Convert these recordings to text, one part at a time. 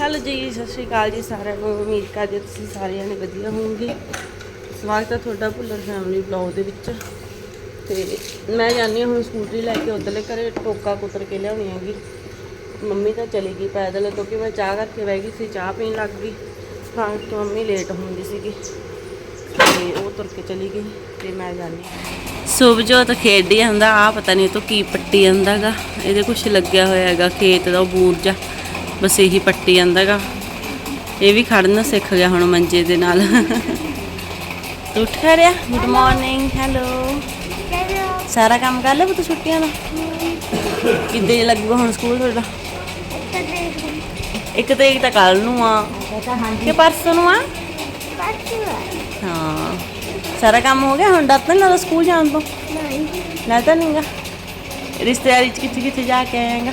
Hello ਜੀ, ਸਤਿ ਸ਼੍ਰੀ ਅਕਾਲ ਜੀ ਸਾਰਿਆਂ ਨੂੰ। ਉਮੀਦ ਕਰਦੇ ਤੁਸੀਂ ਸਾਰੇ ਜਣੇ ਵਧੀਆ ਹੋਵੋਗੇ। ਸਵਾਗਤ ਹੈ ਤੁਹਾਡਾ ਭੁੱਲਰ ਫੈਮਿਲੀ ਬਲੌਗ ਦੇ ਵਿੱਚ। ਤੇ ਮੈਂ ਜਾਂਦੀ ਹਾਂ ਹੁਣ ਸਕੂਟਰੀ ਲੈ ਕੇ, ਉਧਰਲੇ ਘਰੇ ਟੋਕਾ ਕੁਤਰ ਕੇ ਲਿਆਉਣੀ ਹੈਗੀ। ਮੰਮੀ ਤਾਂ ਚਲੀ ਗਈ ਪੈਦਲ, ਕਿਉਂਕਿ ਮੈਂ ਚਾਹ ਕਰਕੇ ਬਹਿ ਗਈ ਸੀ, ਚਾਹ ਪੀਣ ਲੱਗ ਗਈ। ਤਾਂ ਕਿ ਮੰਮੀ ਲੇਟ ਹੁੰਦੀ ਸੀਗੀ। ਤੇ ਉਹ ਤੁਰ ਕੇ ਚਲੀ ਗਈ, ਤੇ ਮੈਂ ਜਾਂਦੀ ਹਾਂ। ਸੁਭਜੋਤ ਖੇਡੀ ਜਾਂਦਾ ਆ ਪਤਾ ਨਹੀਂ ਤੋ ਕੀ ਪੱਟੀ ਜਾਂਦਾਗਾ ਇਹਦੇ ਕੁਝ ਲੱਗਿਆ ਹੋਇਆ ਹੈਗਾ, ਖੇਤ ਦਾ, ਉਹ ਬੂਰਜਾ ਬਸ ਇਹੀ ਪੱਟੀ ਜਾਂਦਾਗਾ। ਇਹ ਵੀ ਖੜਨਾ ਸਿੱਖ ਗਿਆ ਹੁਣ ਮੰਜੇ ਦੇ ਨਾਲ। ਤੂੰ ਉੱਠਿਆ ਰਿਆ ਗੁੱਡ ਮਾਰਨਿੰਗ ਹੈਲੋ ਸਾਰਾ ਕੰਮ ਕਰ ਲਿਆ ਪੁੱਤ ਛੁੱਟੀਆਂ ਦਾ। ਕਿੱਦੇ ਲੱਗੂਗਾ ਹੁਣ ਸਕੂਲ ਤੁਹਾਡਾ? ਇੱਕ ਤਰੀਕ ਤਾਂ ਕੱਲ ਨੂੰ ਆ। ਕਿ ਪਰਸੋਂ ਨੂੰ ਆ? ਹਾਂ। ਸਾਰਾ ਕੰਮ ਹੋ ਗਿਆ ਹੁਣ? ਡਰ ਤਾਂ ਨੀ ਸਕੂਲ ਜਾਣ ਤੋਂ? ਲੱਗਦਾ ਨਹੀਂਗਾ ਰਿਸ਼ਤੇਦਾਰੀ ਚ ਕਿੱਥੇ ਕਿੱਥੇ ਜਾ ਕੇ ਆਏਗਾ?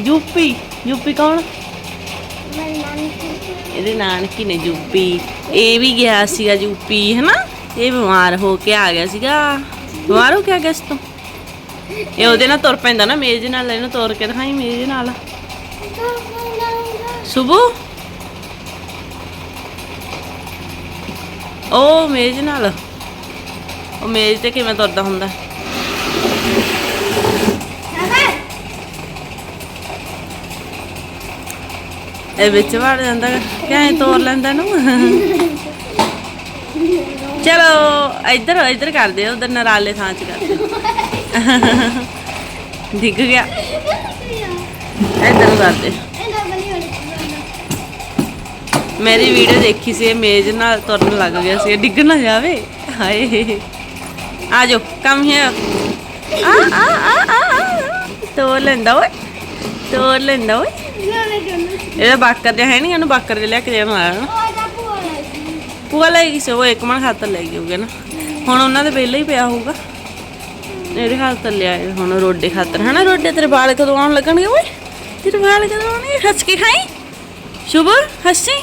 ਯੂਪੀ ਯੂਪੀ ਕੌਣ? ਇਹਦੇ ਨਾਨਕੀ ਨੇ ਯੂਪੀ। ਇਹ ਵੀ ਗਿਆ ਸੀਗਾ ਯੂਪੀ ਹੈਨਾ? ਇਹ ਬਿਮਾਰ ਹੋ ਕੇ ਆ ਗਿਆ ਸੀਗਾ। ਬਿਮਾਰ ਹੋ ਕੇ ਆ ਗਿਆ ਇਸ ਤੋਂ। ਇਹ ਉਹਦੇ ਨਾਲ ਤੁਰ ਪੈਂਦਾ ਨਾ ਮੇਜ਼ ਨਾਲ ਇਹਨੂੰ ਤੁਰ ਕੇ ਦਿਖਾਈ ਮੇਜ਼ ਨਾਲ। ਸੁਬੂ? ਉਹ ਮੇਜ਼ ਨਾਲ। ਉਹ ਮੇਜ਼ ਤੇ ਕਿਵੇਂ ਤੁਰਦਾ ਹੁੰਦਾ? ਇਹ ਵਿੱਚ ਵੜ ਜਾਂਦਾ ਕਿਵੇਂ ਤੋੜ ਲੈਂਦਾ ਨੂੰ ਚਲੋ, ਇੱਧਰ ਇੱਧਰ ਕਰਦੇ ਉਧਰ ਨਰਾਲੇ ਥਾਂ ਚ ਕਰਦੇ ਡਿੱਗ ਗਿਆ। ਇੱਧਰ ਨੂੰ ਕਰਦੇ ਮੇਰੀ ਵੀਡੀਓ ਦੇਖੀ ਸੀ, ਇਹ ਮੇਜ਼ ਨਾਲ ਤੁਰਨ ਲੱਗ ਗਿਆ ਸੀ। ਡਿੱਗ ਨਾ ਜਾਵੇ। ਹਾਏ। ਆ ਜਾਓ ਕਮ ਹੈ ਆ ਆ ਆ ਆ ਆ। ਤੋੜ ਲੈਂਦਾ ਓਏ। ਤੋੜ ਲੈਂਦਾ ਓਏ। ਇਹਦਾ ਬਾਕਰ ਦੇ ਹੈ ਨਹੀਂ ਇਹਨੂੰ ਬਾਕਰ ਦੇ ਲੈ ਕੇ ਜਾਣਾ ਆਇਆ ਪੂਆ ਲੈ ਗਈ ਸੀ ਇੱਕ ਮਨ ਖਾਤਰ ਲੈ ਗਈ ਹੋਊਗਾ ਨਾ। ਹੁਣ ਉਹਨਾਂ ਦੇ ਪਹਿਲਾਂ ਹੀ ਪਿਆ ਹੋਊਗਾ। ਇਹਦੇ ਖਾਤਰ ਲਿਆ ਹੁਣ ਰੋਡੇ ਖਾਤਰ। ਹਨਾ ਰੋਡੇ, ਤੇਰੇ ਵਾਲ ਕਦੋਂ ਆਉਣ ਲੱਗਣਗੇ ਓਏ? ਤੇਰੇ ਵਾਲ ਕਦੋਂ ਆਉਣਗੇ? ਹੱਸ ਕੇ ਖਾਈ? ਸ਼ੁਭ, ਹੱਸੀ?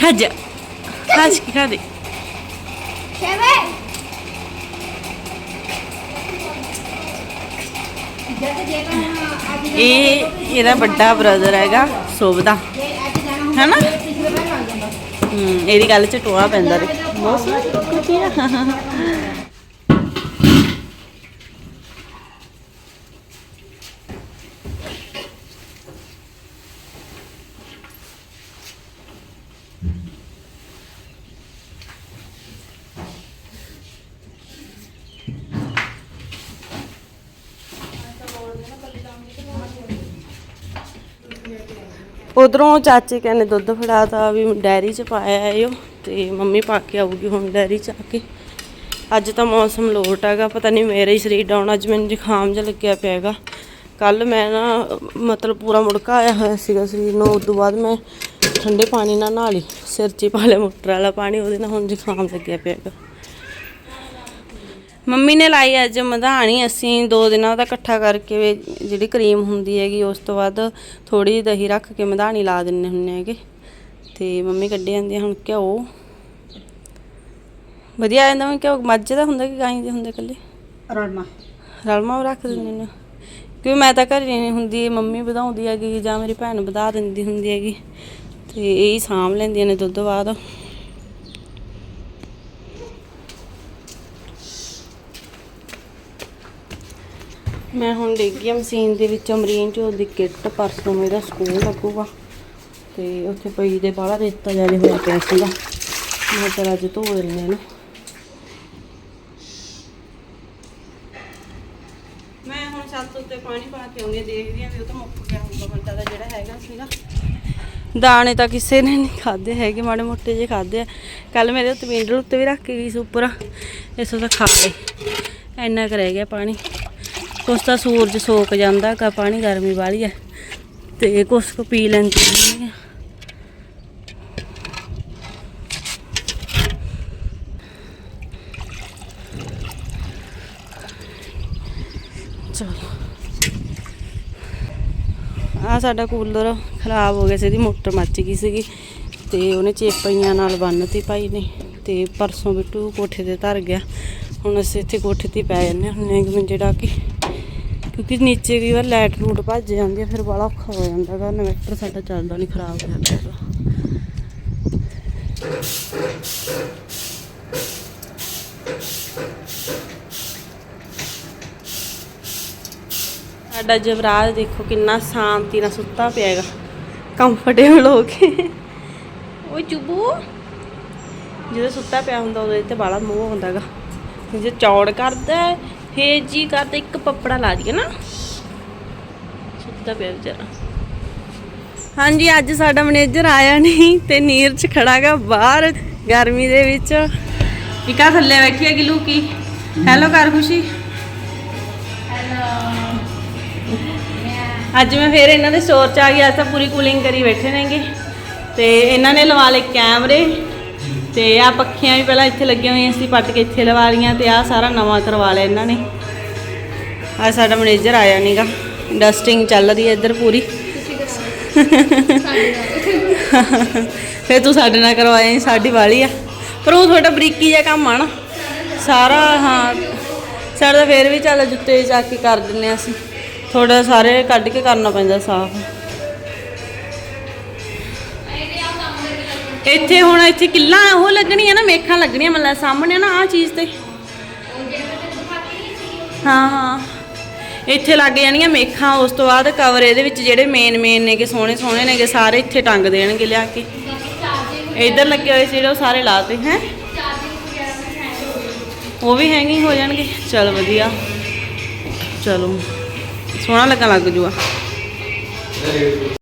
ਖਾ ਜਾ। ਹੱਸ ਕੇ ਖਾ ਦੇ। ਇਹ ਇਹਦਾ ਵੱਡਾ ਬ੍ਰਦਰ ਹੈਗਾ ਸ਼ੁਭ ਦਾ ਹੈਨਾ? ਹੂੰ, ਇਹਦੀ ਗੱਲ ਚ ਟੋਆ ਪੈਂਦਾ ਬਹੁਤ ਸੋਹਣੀ ਕੁੱਤੀ ਆ ਉਧਰੋਂ ਚਾਚੇ ਕਹਿੰਦੇ ਦੁੱਧ ਫੜਾਤਾ ਵੀ ਡੈਰੀ ਚ ਪਾਇਆ ਹੈ ਉਹ, ਤੇ ਮੰਮੀ ਪਾ ਕੇ ਆਊਗੀ ਹੁਣ ਡੈਰੀ ਚ ਆ ਕੇ। ਅੱਜ ਤਾਂ ਮੌਸਮ ਲੋਟ ਹੈਗਾ, ਪਤਾ ਨਹੀਂ ਮੇਰੇ ਹੀ ਸਰੀਰ ਡਾਉਣ ਅੱਜ ਮੈਨੂੰ ਜ਼ੁਕਾਮ ਜਿਹਾ ਲੱਗਿਆ ਪਿਆ ਹੈਗਾ। ਕੱਲ ਮੈਂ ਨਾ, ਮਤਲਬ ਪੂਰਾ ਮੁੜਕਾ ਆਇਆ ਹੋਇਆ ਸੀਗਾ ਸਰੀਰ ਨੂੰ ਉਸ ਤੋਂ ਬਾਅਦ ਮੈਂ ਠੰਡੇ ਪਾਣੀ ਨਾਲ ਨਹਾ ਲਈ, ਸਿਰ 'ਚ ਪਾ ਲਿਆ, ਮੋਟਰ ਵਾਲਾ ਪਾਣੀ, ਉਹਦੇ ਨਾਲ ਹੁਣ ਜ਼ੁਕਾਮ ਲੱਗਿਆ ਪਿਆ ਹੈਗਾ। ਮੰਮੀ ਨੇ ਲਾਈ ਅੱਜ ਮਧਾਣੀ ਅਸੀਂ ਦੋ ਦਿਨਾਂ ਦਾ ਇਕੱਠਾ ਕਰਕੇ ਵੀ ਜਿਹੜੀ ਕਰੀਮ ਹੁੰਦੀ ਹੈਗੀ ਉਸ ਤੋਂ ਬਾਅਦ ਥੋੜੀ ਜਿਹੀ ਦਹੀਂ ਰੱਖ ਕੇ ਮਧਾਣੀ ਲਾ ਦਿੰਨੇ ਹੁੰਨੇ ਹੈਗੇ। ਤੇ ਮੰਮੀ ਕੱਢੀ ਜਾਂਦੀ ਹੁਣ ਘਿਓ। ਵਧੀਆ ਆ ਜਾਂਦਾ ਮੈਂ ਘਿਓ। ਮੱਝ ਦਾ ਹੁੰਦਾ ਕਿ ਗਾਂ ਦੇ ਹੁੰਦੇ ਇਕੱਲੇ? ਰਲਮਾ। ਰਲਮਾ ਰੱਖ ਦਿੰਦੇ ਨੇ। ਕਿਉਂਕਿ ਮੈਂ ਤਾਂ ਘਰੇ ਨਹੀਂ ਹੁੰਦੀ ਮੰਮੀ ਵਧਾਉਂਦੀ ਹੈਗੀ ਜਾਂ ਮੇਰੀ ਭੈਣ ਵਧਾ ਦਿੰਦੀ ਹੁੰਦੀ ਹੈਗੀ। ਤੇ ਇਹ ਹੀ ਸਾਂਭ ਲੈਂਦੀਆਂ ਨੇ ਦੁੱਧ ਬਾਅਦ। ਮੈਂ ਹੁਣ ਡੇਗੀ ਮਸ਼ੀਨ ਦੇ ਵਿੱਚ ਅਮਰੀਨ ਚੋਂ ਦੀ ਕਿੱਟ ਪਰਸੋਂ ਮੇਰਾ ਸਕੂਲ ਲੱਗੂਗਾ। ਤੇ ਉੱਥੇ ਪਈ ਦੇ ਬਾਹਲਾ ਰੇਤਾ ਜਾਰੇ ਹੋਇਆ ਪਿਆ ਸੀਗਾ। ਮੈਂ ਚਲ ਅੱਜ ਧੋ ਆ ਨਾ। ਮੈਂ ਹੁਣ ਛੱਤ ਉੱਤੇ ਪਾਣੀ ਪਾ ਕੇ ਆਉਂਦੀ ਦੇਖਦੀ ਆ ਵੀ ਉਹ ਤਾਂ ਮੁੱਕ ਗਿਆ ਹੋਊਗਾ ਬੰਦਾ ਦਾ ਜਿਹੜਾ ਹੈਗਾ ਸੀਗਾ। ਦਾਣੇ ਤਾਂ ਕਿਸੇ ਨੇ ਨਹੀਂ ਖਾਦੇ ਹੈਗੇ ਮਾੜੇ ਮੋਟੇ ਜਿਹੇ ਖਾਦੇ ਆ। ਕੱਲ ਮੇਰੇ ਉੱਤੇ ਵਿੰਡਲ ਉੱਤੇ ਵੀ ਰੱਖ ਕੇ ਗਈ ਸੀ ਉੱਪਰ। ਇਸੋਂ ਤਾਂ ਖਾ ਲਏ। ਇੰਨਾ ਕੁ ਰਹਿ ਗਿਆ ਪਾਣੀ। ਕੁਛ ਤਾਂ ਸੂਰਜ ਸੋਕ ਜਾਂਦਾ, ਕਾ ਪਾਣੀ ਗਰਮੀ ਵਾਲੀ ਹੈ ਤੇ ਕੁਛ ਕੁ ਪੀ ਲੈਂਦੀ ਹਾਂ ਚਲੋ। ਆ ਸਾਡਾ ਕੂਲਰ ਖਰਾਬ ਹੋ ਗਿਆ ਸੀ, ਇਹਦੀ ਮੋਟਰ ਮੱਚ ਗਈ ਸੀਗੀ। ਤੇ ਉਹਨੇ ਚੇਪਈਆਂ ਨਾਲ ਬੰਨਤੀ ਭਾਈ ਨੇ। ਤੇ ਪਰਸੋਂ ਬਿੱਟੂ ਕੋਠੇ ਤੇ ਧਰ ਗਿਆ। ਹੁਣ ਅਸੀਂ ਇੱਥੇ ਕੋਠੇ ਤੇ ਹੀ ਪੈ ਜੰਨੇ ਹੁੰਨੇ ਕਿ ਮੰਜੇ ਡਾ ਕੇ ਕਿਉਂਕਿ ਨੀਚੇ ਕਈ ਵਾਰ ਲਾਈਟ ਰੂਟ ਭੱਜ ਜਾਂਦੀ ਹੈ ਫਿਰ ਬੜਾ ਔਖਾ ਹੋ ਜਾਂਦਾ ਗਾ ਇਨਵੈਟਰ ਸਾਡਾ ਚੱਲਦਾ ਨਹੀਂ ਖਰਾਬ ਹੋ ਜਾਂਦਾ ਗਾ। ਸਾਡਾ ਜਵਰਾਜ ਦੇਖੋ ਕਿੰਨਾ ਸ਼ਾਂਤੀ ਨਾਲ ਸੁੱਤਾ ਪਿਆ ਹੈਗਾ ਕੰਫਰਟੇਬਲ ਹੋ ਕੇ ਓਏ ਚੁੱਬੂ ਜਦੋਂ ਸੁੱਤਾ ਪਿਆ ਹੁੰਦਾ ਉਹਦੇ ਤੇ ਬਾਲਾ ਮੋਹ ਹੁੰਦਾਗਾ ਜੇ ਚੌੜ ਕਰਦਾ ਫੇਰ ਜੀ ਕਰਦਾ ਇੱਕ ਪੱਪੜਾ ਲਾ ਦਈਏ ਨਾ। ਸੁੱਤਾ ਪਿਆ ਵਿਚਾਰਾ। ਹਾਂਜੀ, ਅੱਜ ਸਾਡਾ ਮੈਨੇਜਰ ਆਇਆ ਨਹੀਂ ਤੇ ਨੀਰਜ ਖੜਾਗਾ ਬਾਹਰ ਗਰਮੀ ਦੇ ਵਿੱਚ। ਇਕਾ ਥੱਲੇ ਬੈਠੀ ਹੈ ਗਿਲੂ ਕੀ ਹੈਲੋ ਕਰ ਖੁਸ਼ੀ ਅੱਜ ਮੈਂ ਫੇਰ ਇਹਨਾਂ ਦੇ ਸਟੋਰ ਚ ਆ ਗਿਆ ਤਾਂ ਪੂਰੀ ਕੂਲਿੰਗ ਕਰੀ ਬੈਠੇ ਨੇਗੇ। ਤੇ ਇਹਨਾਂ ਨੇ ਲਵਾ ਲਏ ਕੈਮਰੇ। ਤੇ ਆ ਪੱਖੀਆਂ ਵੀ ਪਹਿਲਾਂ ਇੱਥੇ ਲੱਗੀਆਂ ਹੋਈਆਂ ਸੀ, ਪੱਟ ਕੇ ਇੱਥੇ ਲਵਾ ਲਈਆਂ ਤੇ ਆ ਸਾਰਾ ਨਵਾਂ ਕਰਵਾ ਲਿਆ ਇਹਨਾਂ ਨੇ। ਆ ਸਾਡਾ ਮੈਨੇਜਰ ਆਇਆ ਨੀਗਾ, ਡਸਟਿੰਗ ਚੱਲਦੀ ਹੈ ਇੱਧਰ ਪੂਰੀ। ਫੇਰ ਤੂੰ ਸਾਡੇ ਨਾਲ ਕਰਵਾਇਆ ਸਾਡੀ ਵਾਲੀ ਆ। ਪਰ ਉਹ ਤੁਹਾਡਾ ਬਰੀਕੀ ਜਿਹਾ ਕੰਮ ਆ ਨਾ। ਸਾਰਾ, ਹਾਂ, ਸਾਡਾ ਤਾਂ ਫੇਰ ਵੀ ਚੱਲ ਜੁੱਤੇ ਚੱਕ ਕੇ ਕਰ ਦਿੰਨੇ ਆ ਅਸੀਂ। ਥੋੜਾ ਸਾਰੇ ਕੱਢ ਕੇ ਕਰਨਾ ਪੈਂਦਾ ਸਾਫ਼। ਇੱਥੇ ਹੁਣ ਇੱਥੇ ਕਿੱਲਾ ਉਹ ਲੱਗਣੀ ਆ ਨਾ, ਮੇਖਾਂ ਲੱਗਣੀਆਂ ਮਤਲਬ ਸਾਹਮਣੇ ਨਾ ਆ ਚੀਜ਼ ਤੇ। ਹਾਂ ਹਾਂ। ਇੱਥੇ ਲੱਗ ਜਾਣੀਆਂ ਮੇਖਾਂ, ਉਸ ਤੋਂ ਬਾਅਦ ਕਵਰ ਇਹਦੇ ਵਿੱਚ ਜਿਹੜੇ ਮੇਨ ਮੇਨ ਨੇਗੇ, ਸੋਹਣੇ ਸੋਹਣੇ ਨੇਗੇ, ਸਾਰੇ ਇੱਥੇ ਟੰਗ ਦੇਣਗੇ ਲਿਆ ਕੇ। ਇੱਧਰ ਲੱਗੇ ਹੋਏ ਸੀ ਜਿਹੜੇ ਉਹ ਸਾਰੇ ਲਾਤੇ, ਹੈ? ਉਹ ਵੀ ਹੈਂਗਿੰਗ ਹੋ ਜਾਣਗੇ। ਚਲ ਵਧੀਆ। ਚਲੋ। ਸੋਹਣਾ ਲੱਗਣ ਲੱਗ ਜੂਆ।